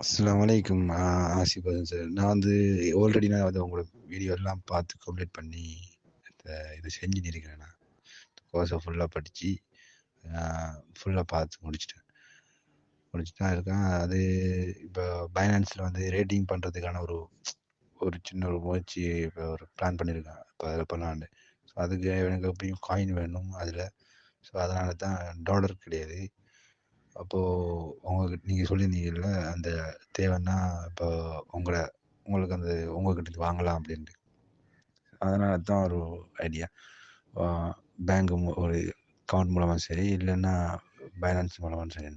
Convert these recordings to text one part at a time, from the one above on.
அஸ்லாம் வலைக்கும் ஆ சார் நான் வந்து ஆல்ரெடி நான் வந்து உங்களோட வீடியோ எல்லாம் பார்த்து கம்ப்ளீட் பண்ணி இதை இது செஞ்சுட்டு நான். கோர்ஸை ஃபுல்லாக படித்து ஃபுல்லாக பார்த்து முடிச்சிட்டேன். முடிச்சுட்டு தான் இருக்கேன். அது இப்போ பைனான்ஸில் வந்து ரேட்டிங் பண்ணுறதுக்கான ஒரு ஒரு சின்ன ஒரு முயற்சி இப்போ ஒரு பிளான் பண்ணியிருக்கேன் இப்போ அதில் பண்ணலான்னு ஸோ அதுக்கு எனக்கு எப்படியும் காயின் வேணும் அதில். ஸோ அதனால தான் டாலர் கிடையாது. அப்போது உங்களுக்கு நீங்கள் சொல்லியிருந்தீங்கல்ல அந்த தேவைன்னா இப்போ உங்களை உங்களுக்கு அந்த உங்கள்கிட்ட வாங்கலாம் அப்படின்ட்டு. அதனால தான் ஒரு ஐடியா பேங்க் ஒரு அக்கௌண்ட் மூலமாக சரி இல்லைன்னா பைனான்ஸ் மூலமாக சரி.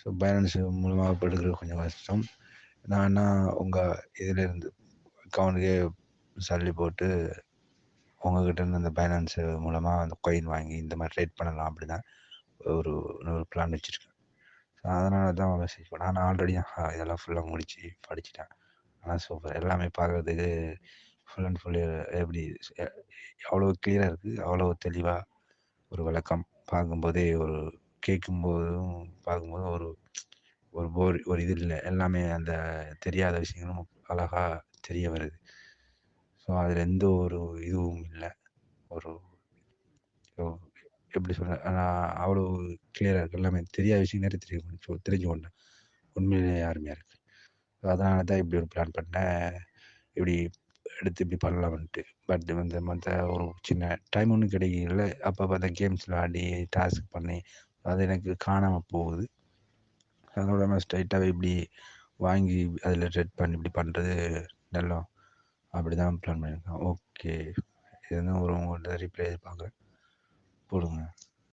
ஸோ பைனான்ஸ் மூலமாக இப்போ எடுக்கிறது கொஞ்சம் கஷ்டம். நான் உங்கள் இதிலேருந்து அக்கௌண்ட்டுக்கே சல்லி போட்டு உங்ககிட்ட இருந்து அந்த பைனான்ஸ் மூலமாக அந்த கொயின் வாங்கி இந்த மாதிரி ட்ரேட் பண்ணலாம் அப்படி தான் ஒரு ஒரு பிளான் வச்சுருக்கேன். ஸோ அதனால தான் மெசேஜ் பண்ணேன். நான் ஆல்ரெடி இதெல்லாம் ஃபுல்லாக முடித்து படிச்சுட்டேன். ஆனால் சூப்பர் எல்லாமே பார்க்குறதுக்கு ஃபுல் அண்ட் ஃபுல் எப்படி அவ்வளோ கிளியராக இருக்குது அவ்வளோ தெளிவாக ஒரு விளக்கம் பார்க்கும்போதே ஒரு கேட்கும்போதும் பார்க்கும்போதும் ஒரு ஒரு போர் ஒரு இது இல்லை. எல்லாமே அந்த தெரியாத விஷயங்களும் அழகாக தெரிய வருது. ஸோ அதில் எந்த ஒரு இதுவும் இல்லை. ஒரு எப்படி சொல்ல நான் அவ்வளோ கிளியராக இருக்குது எல்லாமே தெரியாத விஷயம் நிறைய தெரியும். தெரிஞ்சு கொண்டேன். உண்மையிலேயே அருமையாக இருக்குது ஸோ அதனால தான் இப்படி ஒரு பிளான் பண்ணேன். இப்படி எடுத்து இப்படி பண்ணலாம்ன்ட்டு. பட் வந்து மற்ற ஒரு சின்ன டைம் ஒன்றும் கிடைக்கல. அப்போ அந்த கேம்ஸ் விளாடி டாஸ்க் பண்ணி அது எனக்கு காணாமல் போகுது. அதோட நான் ஸ்ட்ரைட்டாகவே இப்படி வாங்கி அதில் ரெட் பண்ணி இப்படி பண்ணுறது நல்லா அப்படி தான் பிளான் பண்ணியிருக்கேன். ஓகே இது வந்து ஒரு உங்கள்கிட்ட ரிப்ளை எதிர்பார்க்குறேன் por nada.